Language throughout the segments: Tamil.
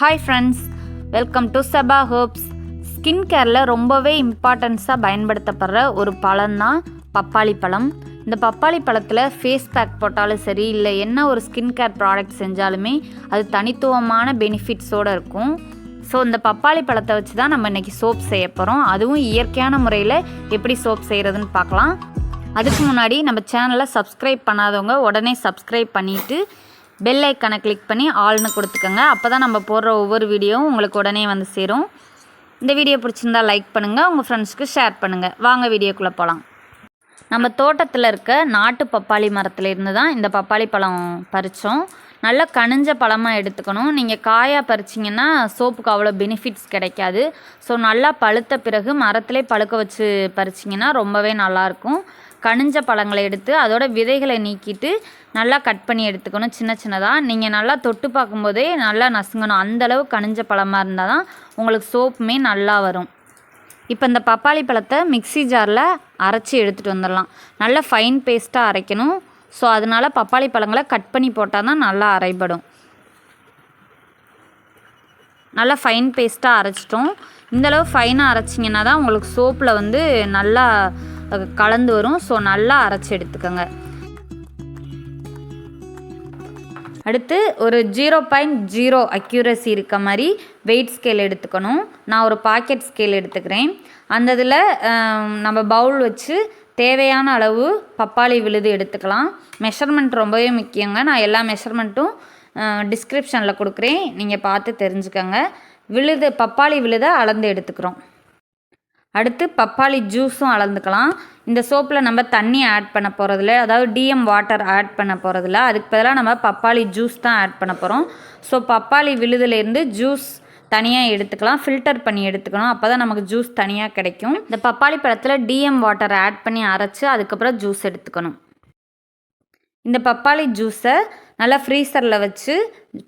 Hi friends welcome to Saba hopes skin கேரில் ரொம்பவே இம்பார்ட்டன்ஸாக பயன்படுத்தப்படுற ஒரு பழம் தான் பப்பாளி பழம். இந்த பப்பாளி பழத்தில் ஃபேஸ் பேக் போட்டாலும் சரி இல்லை என்ன ஒரு ஸ்கின் கேர் ப்ராடக்ட் செஞ்சாலுமே அது தனித்துவமான பெனிஃபிட்ஸோடு இருக்கும். ஸோ இந்த பப்பாளி பழத்தை வச்சு தான் நம்ம இன்றைக்கி சோப் செய்ய போகிறோம் அதுவும் இயற்கையான முறையில் எப்படி சோப் செய்கிறதுன்னு பார்க்கலாம். அதுக்கு முன்னாடி நம்ம சேனலை சப்ஸ்கிரைப் பண்ணாதவங்க உடனே சப்ஸ்கிரைப் பண்ணிவிட்டு பெல் ஐக்கனை கிளிக் பண்ணி ஆல்னு கொடுத்துக்கோங்க. அப்போ தான் நம்ம போடுற ஒவ்வொரு வீடியோவும் உங்களுக்கு உடனே வந்து சேரும். இந்த வீடியோ பிடிச்சிருந்தா லைக் பண்ணுங்கள் உங்கள் ஃப்ரெண்ட்ஸ்க்கு ஷேர் பண்ணுங்கள் வாங்க வீடியோக்குள்ளே போகலாம் நம்ம தோட்டத்தில் இருக்க நாட்டு பப்பாளி மரத்துலேருந்து தான் இந்த பப்பாளி பழம் பறித்தோம் நல்லா கனிஞ்ச பழமாக எடுத்துக்கணும். நீங்கள் காயாக பறிச்சிங்கன்னா சோப்புக்கு அவ்வளோ பெனிஃபிட்ஸ் கிடைக்காது. ஸோ நல்லா பழுத்த பிறகு மரத்திலே பழுக்க வச்சு பறிச்சிங்கன்னா ரொம்பவே நல்லாயிருக்கும் கனிஞ்ச பழங்களை எடுத்து அதோட விதைகளை நீக்கிட்டு நல்லா கட் பண்ணி எடுத்துக்கணும். சின்ன சின்னதாக நீங்கள் நல்லா தொட்டு பார்க்கும்போதே நல்லா நசுங்கணும். அந்தளவு கனிஞ்ச பழமாக இருந்தால் தான் உங்களுக்கு சோப்புமே நல்லா வரும். இப்போ இந்த பப்பாளி பழத்தை மிக்ஸி ஜாரில் அரைச்சி எடுத்துகிட்டு வந்துடலாம். நல்லா ஃபைன் பேஸ்ட்டாக அரைக்கணும். ஸோ அதனால் பப்பாளி பழங்களை கட் பண்ணி போட்டால் தான் நல்லா அரைபடும். நல்லா ஃபைன் பேஸ்ட்டாக அரைச்சிட்டோம். இந்தளவு ஃபைனாக அரைச்சிங்கன்னா தான் உங்களுக்கு சோப்பில் வந்து நல்லா கலந்து வரும். ஸோ நல்லா அரைச்சி எடுத்துக்கோங்க. அடுத்து ஒரு ஜீரோ பாயிண்ட் ஜீரோ அக்யூரசி இருக்க மாதிரி வெயிட் ஸ்கேல் எடுத்துக்கணும். நான் ஒரு பாக்கெட் ஸ்கேல் எடுத்துக்கிறேன். அந்த இதில் நம்ம பவுல் வச்சு தேவையான அளவு பப்பாளி விழுது எடுத்துக்கலாம். மெஷர்மெண்ட் ரொம்பவே முக்கியங்க. நான் எல்லா மெஷர்மெண்ட்டும் டிஸ்கிரிப்ஷனில் கொடுக்குறேன். நீங்கள் பார்த்து தெரிஞ்சுக்கோங்க. விழுது பப்பாளி விழுதை அளந்து எடுத்துக்கிறோம். அடுத்து பப்பாளி ஜூஸும் அளந்துக்கலாம். இந்த சோப்பில் நம்ம தண்ணி ஆட் பண்ண போகிறதில்ல அதாவது டிஎம் வாட்டர் ஆட் பண்ண போகிறதில்ல அதுக்கு பதிலாக நம்ம பப்பாளி ஜூஸ் தான் ஆட் பண்ண போகிறோம் ஸோ பப்பாளி விழுதுலேருந்து ஜூஸ் தனியாக எடுத்துக்கலாம். ஃபில்டர் பண்ணி எடுத்துக்கணும். அப்போ தான் நமக்கு ஜூஸ் தனியாக கிடைக்கும். இந்த பப்பாளி பழத்தில் டிஎம் வாட்டர் ஆட் பண்ணி அரைச்சி அதுக்கப்புறம் ஜூஸ் எடுத்துக்கணும். இந்த பப்பாளி ஜூஸை நல்லா ஃப்ரீசரில் வச்சு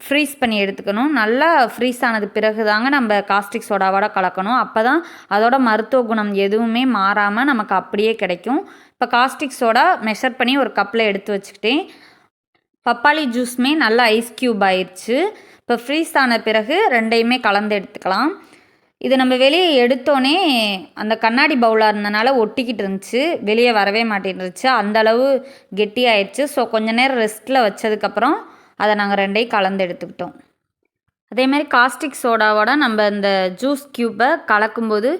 ஃப்ரீஸ் பண்ணி எடுத்துக்கணும். நல்லா ஃப்ரீஸ் ஆனது பிறகு தாங்க நம்ம காஸ்டிக் சோடாவோட கலக்கணும். அப்போ தான் அதோட மருத்துவ குணம் எதுவுமே மாறாமல் நமக்கு அப்படியே கிடைக்கும். இப்போ காஸ்டிக் சோடா மெஷர் பண்ணி ஒரு கப்பில் எடுத்து வச்சுக்கிட்டேன். பப்பாளி ஜூஸுமே நல்லா ஐஸ் க்யூப் ஆயிடுச்சு இப்போ ஃப்ரீஸ் ஆன பிறகு ரெண்டையுமே கலந்து எடுத்துக்கலாம். இது நம்ம வெளியே எடுத்தோன்னே அந்த கண்ணாடி பவுலாக இருந்தனால ஒட்டிக்கிட்டு இருந்துச்சு. வெளியே வரவே மாட்டேன்ருச்சு. அந்த அளவு கெட்டியாயிடுச்சு ஸோ கொஞ்ச நேரம் ரெஸ்ட்டில் வச்சதுக்கப்புறம் அதை நாங்கள் ரெண்டையும் கலந்து எடுத்துக்கிட்டோம். அதே மாதிரி காஸ்டிக் சோடாவோட நம்ம இந்த ஜூஸ் க்யூப்பை கலக்கும்போது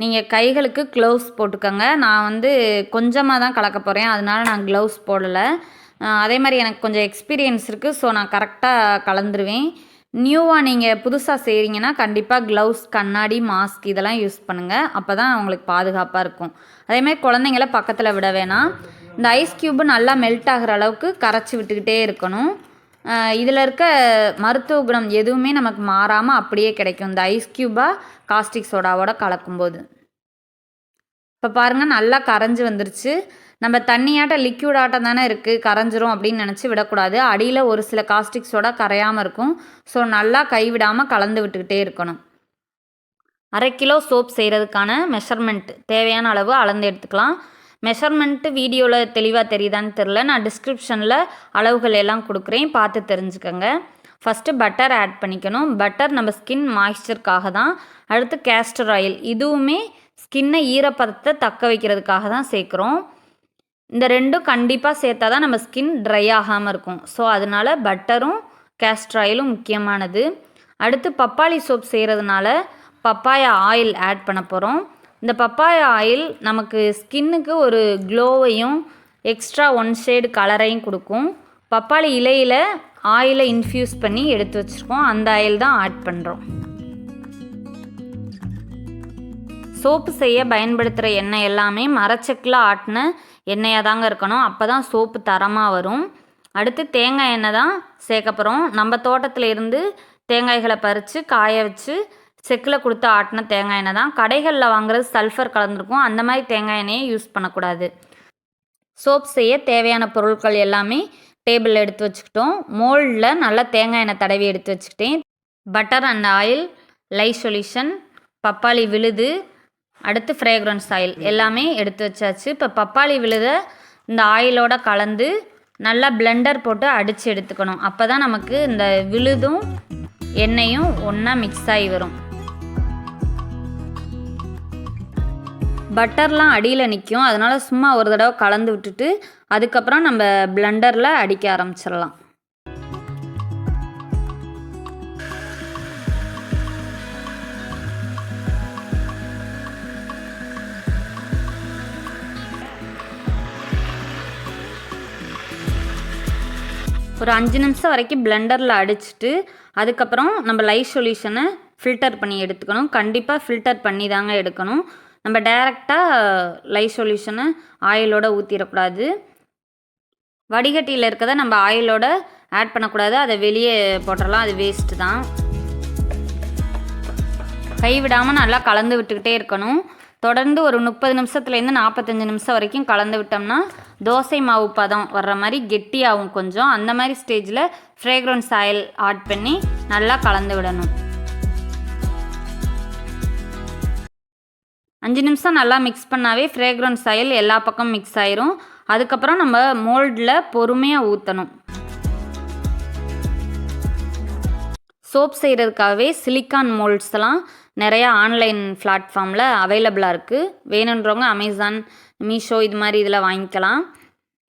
நீங்கள் கைகளுக்கு க்ளவுஸ் போட்டுக்கோங்க. நான் வந்து கொஞ்சமாக தான் கலக்க போகிறேன் அதனால நான் க்ளவுஸ் போடலை. அதே மாதிரி எனக்கு கொஞ்சம் எக்ஸ்பீரியன்ஸ் இருக்குது ஸோ நான் கரெக்டாக கலந்துருவேன். நியூவாக நீங்கள் புதுசாக செய்கிறீங்கன்னா கண்டிப்பாக க்ளவுஸ் கண்ணாடி மாஸ்க் இதெல்லாம் யூஸ் பண்ணுங்கள் அப்போ தான் உங்களுக்கு பாதுகாப்பாக இருக்கும். அதேமாதிரி குழந்தைங்கள பக்கத்தில் விட வேணாம். இந்த ஐஸ் க்யூப்பு நல்லா மெல்ட் ஆகிற அளவுக்கு கரைச்சி விட்டுக்கிட்டே இருக்கணும். இதில் இருக்க மருத்துவ குணம் எதுவுமே நமக்கு மாறாமல் அப்படியே கிடைக்கும். இந்த ஐஸ் க்யூபாக காஸ்டிக் சோடாவோட கலக்கும்போது. இப்போ பாருங்கள் நல்லா கரைஞ்சி வந்துருச்சு. நம்ம தண்ணியாட்டம் லிக்யூட் ஆட்டம் தானே இருக்குது கரைஞ்சிரும் அப்படின்னு நினச்சி விடக்கூடாது. அடியில் ஒரு சில காஸ்டிக் சோடா கரையாமல் இருக்கும். ஸோ நல்லா கைவிடாமல் கலந்து விட்டுக்கிட்டே இருக்கணும். அரை கிலோ சோப் செய்கிறதுக்கான மெஷர்மெண்ட் தேவையான அளவு அளந்து எடுத்துக்கலாம். மெஷர்மெண்ட்டு வீடியோவில் தெளிவாக தெரியுதான்னு தெரில நான் டிஸ்கிரிப்ஷனில் அளவுகள் எல்லாம் கொடுக்குறேன். பார்த்து தெரிஞ்சுக்கோங்க. ஃபஸ்ட்டு பட்டர் ஆட் பண்ணிக்கணும். பட்டர் நம்ம ஸ்கின் மாய்ஸ்சருக்காக தான். அடுத்து கேஸ்டர் ஆயில் இதுவுமே ஸ்கின்னை ஈரப்பதத்தை தக்க வைக்கிறதுக்காக தான் சேர்க்குறோம். இந்த ரெண்டும் கண்டிப்பாக சேர்த்தா தான் நம்ம ஸ்கின் ட்ரை ஆகாமல் இருக்கும். ஸோ அதனால பட்டரும் கேஸ்டர் ஆயிலும் முக்கியமானது. அடுத்து பப்பாளி சோப் செய்கிறதுனால பப்பாயா ஆயில் ஆட் பண்ண போகிறோம் இந்த பப்பாயா ஆயில் நமக்கு ஸ்கின்னுக்கு ஒரு க்ளோவையும் எக்ஸ்ட்ரா ஒன் ஷேடு கலரையும் கொடுக்கும். பப்பாளி இலையில் ஆயிலை இன்ஃப்யூஸ் பண்ணி எடுத்து வச்சுருக்கோம். அந்த ஆயில் தான் ஆட் பண்ணுறோம் சோப்பு செய்ய பயன்படுத்துகிற எண்ணெய் எல்லாமே மரச்செக்கில் ஆட்டின எண்ணெயாக தாங்க இருக்கணும். அப்போ தான் சோப்பு தரமாக வரும். அடுத்து தேங்காய் எண்ணெய் தான் சேர்க்க போகிறோம் நம்ம தோட்டத்தில் இருந்து தேங்காய்களை பறித்து காய வச்சு செக்கில் கொடுத்து ஆட்டின தேங்காய் எண்ணெய் தான். கடைகளில் வாங்குறது சல்ஃபர் கலந்துருக்கும். அந்த மாதிரி தேங்காய் எண்ணெயை யூஸ் பண்ணக்கூடாது. சோப் செய்ய தேவையான பொருட்கள் எல்லாமே டேபிளில் எடுத்து வச்சுக்கிட்டோம். மோல்டில் நல்லா தேங்காய் எண்ணெய் தடவி எடுத்து வச்சுக்கிட்டேன். Butter and oil lye solution பப்பாளி விழுது அடுத்து ஃப்ரேக்ரன்ஸ் ஆயில் எல்லாமே எடுத்து வச்சாச்சு. இப்போ பப்பாளி விழுதை இந்த ஆயிலோட கலந்து நல்லா பிளெண்டர் போட்டு அடித்து எடுத்துக்கணும். அப்போ தான் நமக்கு இந்த விழுதும் எண்ணெயும் ஒன்றா மிக்ஸ் ஆகி வரும். பட்டர்லாம் அடியில் நிற்கும் அதனால் சும்மா ஒரு தடவை கலந்து விட்டுட்டு அதுக்கப்புறம் நம்ம பிளெண்டரில் அடிக்க ஆரம்பிச்சிடலாம். ஒரு அஞ்சு நிமிஷம் வரைக்கும் பிளெண்டரில் அடிச்சுட்டு அதுக்கப்புறம் நம்ம லைஃப் சொல்யூஷனை ஃபில்டர் பண்ணி எடுத்துக்கணும். கண்டிப்பாக ஃபில்டர் பண்ணி தாங்க எடுக்கணும். நம்ம டைரெக்டாக லைஃப் சொல்யூஷனை ஆயிலோட ஊற்றிடக்கூடாது வடிகட்டியில் இருக்கிறத நம்ம ஆயிலோட ஆட் பண்ணக்கூடாது. அதை வெளியே போட்டுடலாம் அது வேஸ்ட்டு தான். கைவிடாமல் நல்லா கலந்து விட்டுக்கிட்டே இருக்கணும். தொடர்ந்து ஒரு முப்பது நிமிஷத்துலேருந்து நாற்பத்தஞ்சு நிமிஷம் வரைக்கும் கலந்து விட்டோம்னா தோசை மாவு பதம் வர்ற மாதிரி கெட்டியாகும் கொஞ்சம். அந்த மாதிரி ஸ்டேஜில் ஃப்ரேக்ரன்ஸ் ஆயில் ஆட் பண்ணி நல்லா கலந்து விடணும். அஞ்சு நிமிஷம் நல்லா மிக்ஸ் பண்ணாவே ஃப்ரேக்ரன்ஸ் ஆயில் எல்லா பக்கம் மிக்ஸ் ஆயிரும். அதுக்கப்புறம் நம்ம மோல்டில் பொறுமையாக ஊற்றணும் சோப் செய்கிறதுக்காகவே சிலிக்கான் மோல்ட்ஸ்லாம் நிறையா ஆன்லைன் பிளாட்ஃபார்மில் அவைலபிளாக இருக்குது வேணுன்றவங்க அமேசான் மீஷோ இது மாதிரி இதில் வாங்கிக்கலாம்.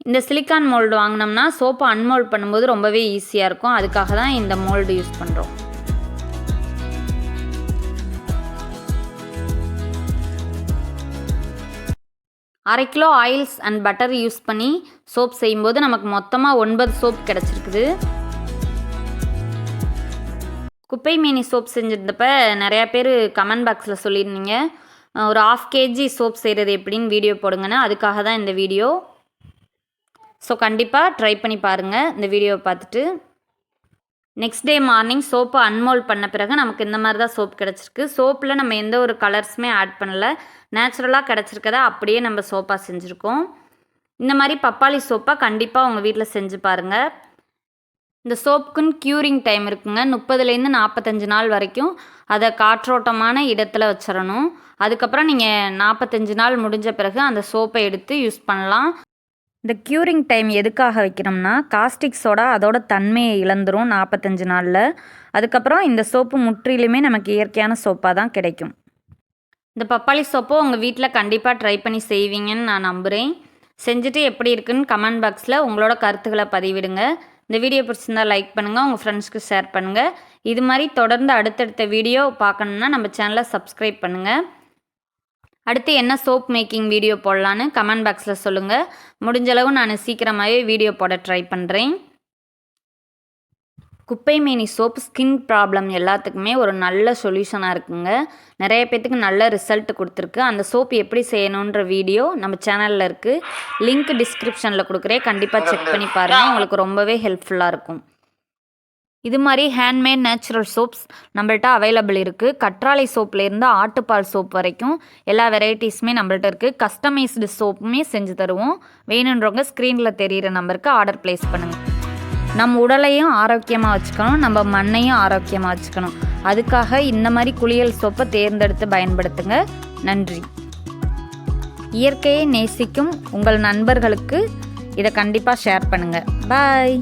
இந்த சிலிக்கான் மோல்டு வாங்கினோம்னா சோப்பை அன்மோல்ட் பண்ணும்போது ரொம்பவே ஈஸியாக இருக்கும். அதுக்காக தான் இந்த மோல்டு யூஸ் பண்ணுறோம் அரை kilo oils and butter use பண்ணி சோப் செய்யும்போது நமக்கு மொத்தமாக ஒன்பது சோப் கிடச்சிருக்குது. குப்பை மீனி சோப் செஞ்சிருந்தப்ப நிறையா பேர் கமெண்ட் பாக்ஸில் சொல்லியிருந்தீங்க. ஒரு ஆஃப் கேஜி சோப் செய்கிறது எப்படின்னு வீடியோ போடுங்கன்னா. அதுக்காக தான் இந்த வீடியோ ஸோ கண்டிப்பாக ட்ரை பண்ணி பாருங்கள் இந்த வீடியோவை பார்த்துட்டு. Next day morning soap unmould பண்ண பிறகு நமக்கு இந்த மாதிரி தான் சோப் கிடச்சிருக்கு. சோப்பில் நம்ம எந்த ஒரு கலர்ஸுமே ஆட் பண்ணல. நேச்சுரலாக கிடச்சிருக்கதா அப்படியே நம்ம சோப்பாக செஞ்சுருக்கோம். இந்த மாதிரி பப்பாளி சோப்பாக கண்டிப்பாக உங்கள் வீட்டில் செஞ்சு பாருங்கள் இந்த சோப்புக்குன்னு க்யூரிங் டைம் இருக்குங்க. முப்பதுலேருந்து நாற்பத்தஞ்சு நாள் வரைக்கும் அதை காற்றோட்டமான இடத்துல வச்சிடணும். அதுக்கப்புறம் நீங்கள் நாற்பத்தஞ்சு நாள் முடிஞ்ச பிறகு அந்த சோப்பை எடுத்து யூஸ் பண்ணலாம். இந்த க்யூரிங் டைம் எதுக்காக வைக்கிறோம்னா காஸ்டிக் சோடா அதோட தன்மையை இழந்துரும் நாற்பத்தஞ்சு நாளில். அதுக்கப்புறம் இந்த சோப்பு முற்றிலுமே நமக்கு இயற்கையான சோப்பாக தான் கிடைக்கும். இந்த பப்பாளி சோப்பை உங்கள் வீட்டில் கண்டிப்பாக ட்ரை பண்ணி செய்வீங்கன்னு நான் நம்புகிறேன் செஞ்சுட்டு எப்படி இருக்குன்னு கமெண்ட் பாக்ஸில் உங்களோட கருத்துக்களை பதிவிடுங்க. இந்த வீடியோ பிடிச்சிருந்தா லைக் பண்ணுங்கள் உங்கள் ஃப்ரெண்ட்ஸ்க்கு ஷேர் பண்ணுங்கள் இது மாதிரி தொடர்ந்து அடுத்தடுத்த வீடியோ பார்க்கணுன்னா நம்ம சேனலை சப்ஸ்கிரைப் பண்ணுங்கள் அடுத்து என்ன சோப் மேக்கிங் வீடியோ போடலான்னு கமெண்ட் பாக்ஸில் சொல்லுங்கள் முடிஞ்சளவு நான் சீக்கிரமாகவே வீடியோ போட ட்ரை பண்ணுறேன் குப்பை மேனி சோப் ஸ்கின் ப்ராப்ளம் எல்லாத்துக்குமே ஒரு நல்ல சொல்யூஷனாக இருக்குங்க. நிறைய பேத்துக்கு நல்ல ரிசல்ட் கொடுத்துருக்கு. அந்த சோப் எப்படி செய்யணுன்ற வீடியோ நம்ம சேனலில் இருக்குது லிங்க் டிஸ்கிரிப்ஷனில் கொடுக்குறேன். கண்டிப்பாக செக் பண்ணி பாருங்கள் உங்களுக்கு ரொம்பவே ஹெல்ப்ஃபுல்லாக இருக்கும். இது மாதிரி ஹேண்ட்மேட் நேச்சுரல் சோப்ஸ் நம்மள்ட்ட அவைலபிள் இருக்குது கற்றாழை சோப்லேருந்து ஆட்டுப்பால் சோப் வரைக்கும் எல்லா வெரைட்டிஸுமே நம்மள்ட்ட இருக்குது கஸ்டமைஸ்டு சோப்புமே செஞ்சு தருவோம். வேணுன்றவங்க ஸ்க்ரீனில் தெரிகிற நம்பருக்கு ஆர்டர் ப்ளேஸ் பண்ணுங்கள் நம்ம உடலையும் ஆரோக்கியமாக வச்சுக்கணும் நம்ம மண்ணையும் ஆரோக்கியமாக வச்சுக்கணும். அதுக்காக இந்த மாதிரி குளியல் சோப்பை தேர்ந்தெடுத்து பயன்படுத்துங்க. நன்றி. இயற்கையை நேசிக்கும் உங்கள் நண்பர்களுக்கு இதை கண்டிப்பாக ஷேர் பண்ணுங்கள் பாய்